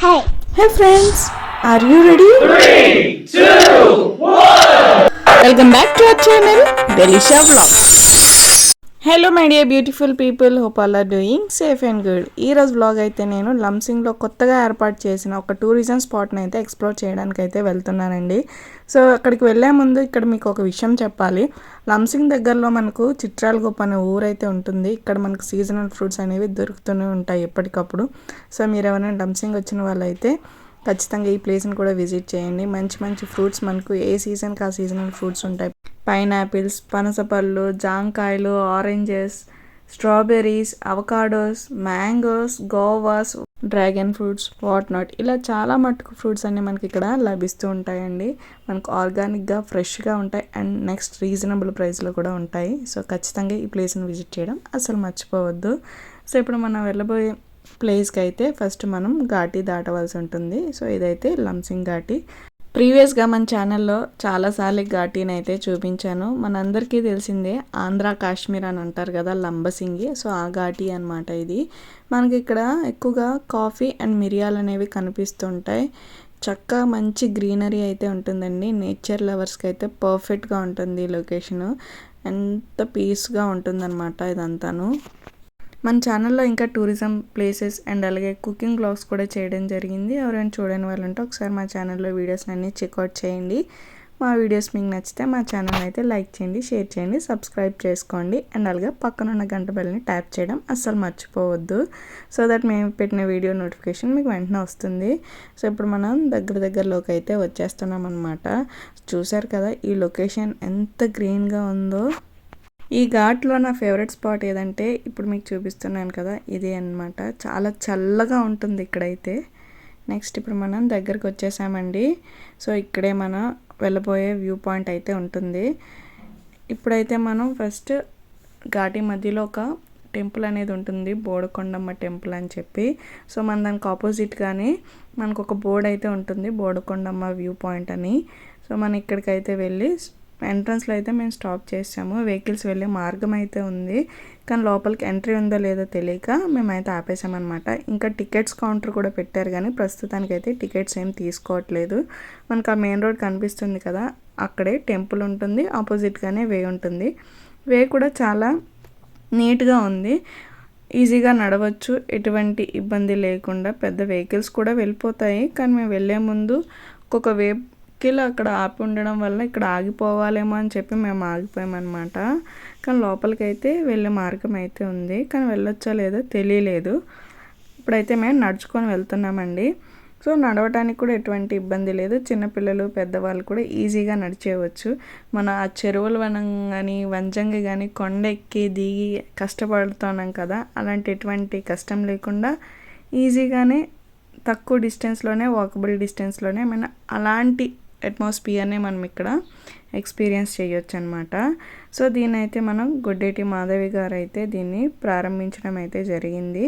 Hey, hey, friends. Are you ready? Three, two, one. Welcome back to our channel, Delisha Vlogs. Hello my dear beautiful people hope all are doing safe and good ఈ రోజు blog అయితే నేను లంసింగ్లో కొత్తగా ఏర్పాటు చేసిన ఒక tourism స్పాట్ని అయితే explore చేయడానికి అయితే వెళ్తున్నానండి. సో అక్కడికి వెళ్ళే ముందు ఇక్కడ మీకు ఒక విషయం చెప్పాలి. లంసింగ్ దగ్గరలో మనకు చిత్రాలగొప్ప అనే ఊరైతే ఉంటుంది. ఇక్కడ మనకు సీజనల్ ఫ్రూట్స్ అనేవి దొరుకుతూనే ఉంటాయి ఎప్పటికప్పుడు. సో మీరు ఎవరైనా లంసింగ్ వచ్చిన వాళ్ళైతే ఖచ్చితంగా ఈ ప్లేస్ని కూడా విజిట్ చేయండి. మంచి మంచి ఫ్రూట్స్ మనకు ఏ సీజన్కి ఆ సీజనల్ ఫ్రూట్స్ ఉంటాయి. పైనాపిల్స్ పనసపళ్ళు జాంకాయలు oranges strawberries avocados mangoes guavas dragon fruits what not. ఇలా చాలా మటుకు ఫ్రూట్స్ అన్నీ మనకి ఇక్కడ లభిస్తూ ఉంటాయండి. మనకు ఆర్గానిక్గా ఫ్రెష్గా ఉంటాయి అండ్ నెక్స్ట్ రీజనబుల్ ప్రైస్లో కూడా ఉంటాయి. సో ఖచ్చితంగా ఈ ప్లేస్ని విజిట్ చేయడం అసలు మర్చిపోవద్దు. సో ఇప్పుడు మనం వెళ్ళబోయే ప్లేస్కి అయితే ఫస్ట్ మనం ఘాటి దాటవలసి ఉంటుంది. సో ఇదైతే లంసింగ్ ఘాటి. ప్రీవియస్గా మన ఛానల్లో చాలాసార్లు ఘాటీని అయితే చూపించాను. మనందరికీ తెలిసిందే ఆంధ్ర కాశ్మీర్ అని అంటారు కదా లంబసింగి. సో ఆ ఘాటి అనమాట ఇది. మనకి ఇక్కడ ఎక్కువగా కాఫీ అండ్ మిరియాలు అనేవి కనిపిస్తుంటాయి. చక్కగా మంచి గ్రీనరీ అయితే ఉంటుందండి. నేచర్ లవర్స్కి అయితే పర్ఫెక్ట్గా ఉంటుంది ఈ లొకేషను. ఎంత పీస్గా ఉంటుందన్నమాట ఇదంతాను. మన ఛానల్లో ఇంకా టూరిజం ప్లేసెస్ అండ్ అలాగే కుకింగ్ బ్లాగ్స్ కూడా చేయడం జరిగింది. ఎవరైనా చూడని వాళ్ళంటే ఒకసారి మా ఛానల్లో వీడియోస్ అన్నీ చెక్అవుట్ చేయండి. మా వీడియోస్ మీకు నచ్చితే మా ఛానల్ అయితే లైక్ చేయండి షేర్ చేయండి సబ్స్క్రైబ్ చేసుకోండి అండ్ అలాగే పక్కన ఉన్న గంట బెల్ని ట్యాప్ చేయడం అస్సలు మర్చిపోవద్దు. సో దట్ మేము పెట్టిన వీడియో నోటిఫికేషన్ మీకు వెంటనే వస్తుంది. సో ఇప్పుడు మనం దగ్గర దగ్గరలోకి అయితే వచ్చేస్తున్నాం అనమాట చూసారు కదా ఈ లొకేషన్ ఎంత గ్రీన్గా ఉందో. ఈ ఘాట్లో నా ఫేవరెట్ స్పాట్ ఏదంటే ఇప్పుడు మీకు చూపిస్తున్నాను కదా ఇదే అనమాట చాలా చల్లగా ఉంటుంది ఇక్కడైతే. నెక్స్ట్ ఇప్పుడు మనం దగ్గరకు వచ్చేసామండి. సో ఇక్కడే మన వెళ్ళబోయే వ్యూ పాయింట్ అయితే ఉంటుంది. ఇప్పుడైతే మనం ఫస్ట్ ఘాటి మధ్యలో ఒక టెంపుల్ అనేది ఉంటుంది బోడకొండమ్మ టెంపుల్ అని చెప్పి. సో మన దానికి ఆపోజిట్ కానీ మనకు ఒక బోర్డ్ అయితే ఉంటుంది బోడకొండమ్మ వ్యూ పాయింట్ అని. సో మనం ఇక్కడికైతే వెళ్ళి ఎంట్రన్స్లో అయితే మేము స్టాప్ చేసాము. వెహికల్స్ వెళ్ళే మార్గం అయితే ఉంది. కానీ లోపలికి ఎంట్రీ ఉందో లేదో తెలియక మేమైతే ఆపేసామన్నమాట. ఇంకా టికెట్స్ కౌంటర్ కూడా పెట్టారు కానీ ప్రస్తుతానికి అయితే టికెట్స్ ఏం తీసుకోవట్లేదు. మనకు ఆ మెయిన్ రోడ్ కనిపిస్తుంది కదా అక్కడే టెంపుల్ ఉంటుంది. ఆపోజిట్గానే వే ఉంటుంది. వే కూడా చాలా నీట్గా ఉంది. ఈజీగా నడవచ్చు. ఎటువంటి ఇబ్బంది లేకుండా పెద్ద వెహికల్స్ కూడా వెళ్ళిపోతాయి. కానీ మేము వెళ్ళే ముందు ఒక్కొక్క కిలో అక్కడ ఆపి ఉండడం వల్ల ఇక్కడ ఆగిపోవాలేమో అని చెప్పి మేము ఆగిపోయామన్నమాట. కానీ లోపలికైతే వెళ్ళే మార్గం అయితే ఉంది. కానీ వెళ్ళొచ్చా లేదో తెలియలేదు. ఇప్పుడైతే మేము నడుచుకొని వెళ్తున్నామండి. సో నడవటానికి కూడా ఎటువంటి ఇబ్బంది లేదు. చిన్నపిల్లలు పెద్దవాళ్ళు కూడా ఈజీగా నడిచేయవచ్చు. మన ఆ చెరువుల వనం కానీ వంజంగి కానీ కొండ ఎక్కి దిగి కష్టపడుతున్నాం కదా అలాంటి ఎటువంటి కష్టం లేకుండా ఈజీగానే తక్కువ డిస్టెన్స్లోనే వాకబుల్ డిస్టెన్స్లోనే మన అలాంటి అట్మాస్ఫియర్ని మనం ఇక్కడ ఎక్స్పీరియన్స్ చేయొచ్చు అనమాట సో దీన్ని అయితే మనం గొడ్డేటి మాధవి గారు అయితే దీన్ని ప్రారంభించడం అయితే జరిగింది.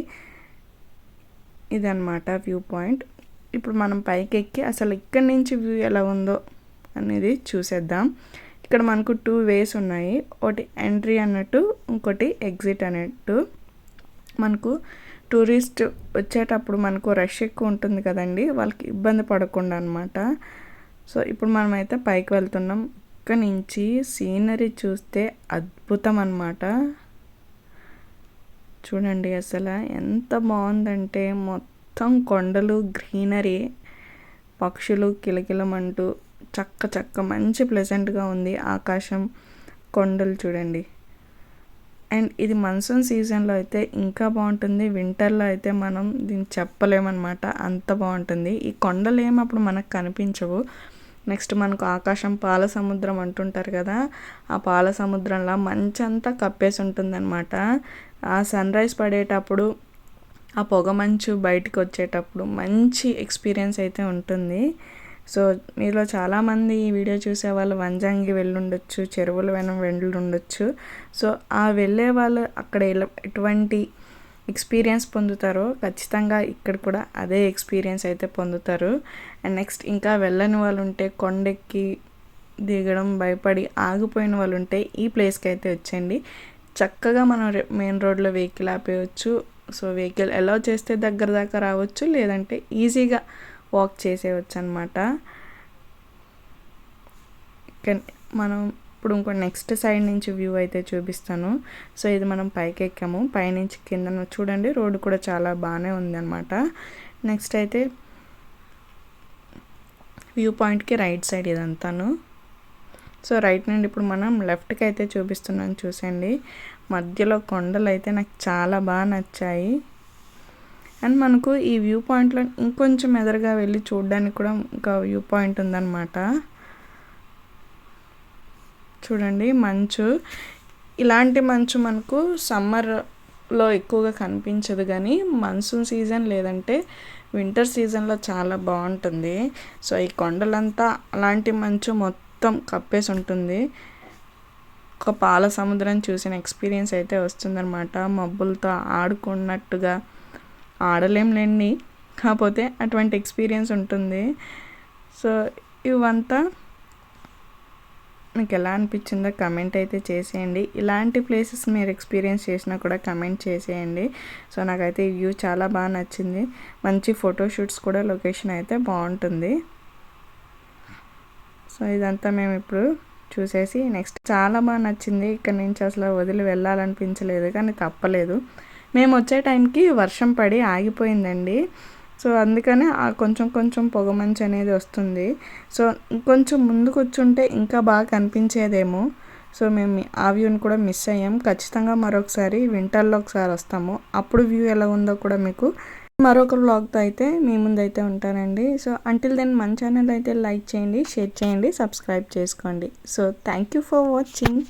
ఇదనమాట వ్యూ పాయింట్. ఇప్పుడు మనం పైకి ఎక్కి అసలు ఇక్కడి నుంచి వ్యూ ఎలా ఉందో అనేది చూసేద్దాం. ఇక్కడ మనకు టూ వేస్ ఉన్నాయి. ఒకటి ఎంట్రీ అన్నట్టు ఇంకోటి ఎగ్జిట్ అన్నట్టు. మనకు టూరిస్ట్ వచ్చేటప్పుడు మనకు రష్ ఎక్కువ ఉంటుంది కదండి. వాళ్ళకి ఇబ్బంది పడకుండా అనమాట సో ఇప్పుడు మనమైతే పైకి వెళ్తున్నాం. ఇక్కడ నుంచి సీనరీ చూస్తే అద్భుతం అనమాట చూడండి అసలు ఎంత బాగుందంటే మొత్తం కొండలు గ్రీనరీ పక్షులు కిలకిలమంటూ చక్క చక్క మంచి ప్లెజెంట్గా ఉంది ఆకాశం కొండలు చూడండి. అండ్ ఇది మన్సూన్ సీజన్లో అయితే ఇంకా బాగుంటుంది. వింటర్లో అయితే మనం దీన్ని చెప్పలేమన్నమాట. అంత బాగుంటుంది. ఈ కొండలు ఏమప్పుడు అప్పుడు మనకు కనిపించవు. నెక్స్ట్ మనకు ఆకాశం పాల సముద్రం అంటుంటారు కదా ఆ పాల సముద్రంలో మంచంతా కప్పేసి ఉంటుందన్నమాట. ఆ సన్ రైజ్ పడేటప్పుడు ఆ పొగ మంచు బయటకు వచ్చేటప్పుడు మంచి ఎక్స్పీరియన్స్ అయితే ఉంటుంది. సో మీలో చాలామంది ఈ వీడియో చూసే వాళ్ళు వంజంగి వెళ్ళుండొచ్చు చెరువుల వెనం వెళ్ళుండొచ్చు. సో ఆ వెళ్ళే వాళ్ళు అక్కడ ఎటువంటి ఎక్స్పీరియన్స్ పొందుతారో. ఖచ్చితంగా ఇక్కడ కూడా అదే ఎక్స్పీరియన్స్ అయితే పొందుతారు. అండ్ నెక్స్ట్ ఇంకా వెళ్ళని వాళ్ళు ఉంటే కొండెక్కి దిగడం భయపడి ఆగిపోయిన వాళ్ళు ఉంటే ఈ ప్లేస్కి అయితే వచ్చేయండి. చక్కగా మనం మెయిన్ రోడ్లో వెహికల్ ఆపేయచ్చు. సో వెహికల్ ఎలా చేస్తే దగ్గర దాకా రావచ్చు లేదంటే ఈజీగా వాక్ చేసేయచ్చు అనమాట మనం ఇప్పుడు ఇంకో నెక్స్ట్ సైడ్ నుంచి వ్యూ అయితే చూపిస్తాను. సో ఇది మనం పైకి ఎక్కాము పైనుంచి కింద చూడండి రోడ్డు కూడా చాలా బాగానే ఉందన్నమాట. నెక్స్ట్ అయితే వ్యూ పాయింట్కి రైట్ సైడ్ ఇదంతాను. సో రైట్ నుండి ఇప్పుడు మనం లెఫ్ట్కి అయితే చూపిస్తున్నాను చూసండి మధ్యలో కొండలు అయితే నాకు చాలా బాగా నచ్చాయి. అండ్ మనకు ఈ వ్యూ పాయింట్లో ఇంకొంచెం ఎదురుగా వెళ్ళి చూడడానికి కూడా ఇంకా వ్యూ పాయింట్ ఉందన్నమాట. చూడండి మంచు. ఇలాంటి మంచు మనకు సమ్మర్లో ఎక్కువగా కనిపించదు కానీ మన్సూన్ సీజన్ లేదంటే వింటర్ సీజన్లో చాలా బాగుంటుంది. సో ఈ కొండలంతా అలాంటి మంచు మొత్తం కప్పేసి ఉంటుంది ఒక పాల సముద్రం చూసిన ఎక్స్పీరియన్స్ అయితే వస్తుందన్నమాట. మబ్బులతో ఆడుకున్నట్టుగా ఆడలేంలేండి కాకపోతే అటువంటి ఎక్స్పీరియన్స్ ఉంటుంది. సో ఇవంతా మీకు ఎలా అనిపించిందో కమెంట్ అయితే చేసేయండి. ఇలాంటి ప్లేసెస్ మీరు ఎక్స్పీరియన్స్ చేసినా కూడా కమెంట్ చేసేయండి. సో నాకైతే ఈ వ్యూ చాలా బాగా నచ్చింది. మంచి ఫోటోషూట్స్ కూడా లొకేషన్ అయితే బాగుంటుంది. సో ఇదంతా మేము ఇప్పుడు చూసేసి నెక్స్ట్ చాలా బాగా నచ్చింది. ఇక్కడ నుంచి అసలు వదిలి వెళ్ళాలనిపించలేదు కానీ తప్పలేదు. మేము వచ్చే టైంకి వర్షం పడి ఆగిపోయిందండి. సో అందుకనే ఆ కొంచెం కొంచెం పొగమంచు అనేది వస్తుంది. సో కొంచెం ముందు కూర్చుంటే ఇంకా బాగా కనిపించేదేమో. సో మేము ఆ వ్యూని కూడా మిస్ అయ్యాం. ఖచ్చితంగా మరొకసారి వింటర్లో ఒకసారి వస్తాము. అప్పుడు వ్యూ ఎలా ఉందో కూడా మీకు మరొక బ్లాగ్తో అయితే మీ ముందైతే ఉంటానండి. సో అంటిల్ దెన్ మన ఛానల్ అయితే లైక్ చేయండి షేర్ చేయండి సబ్స్క్రైబ్ చేసుకోండి. So thank you for watching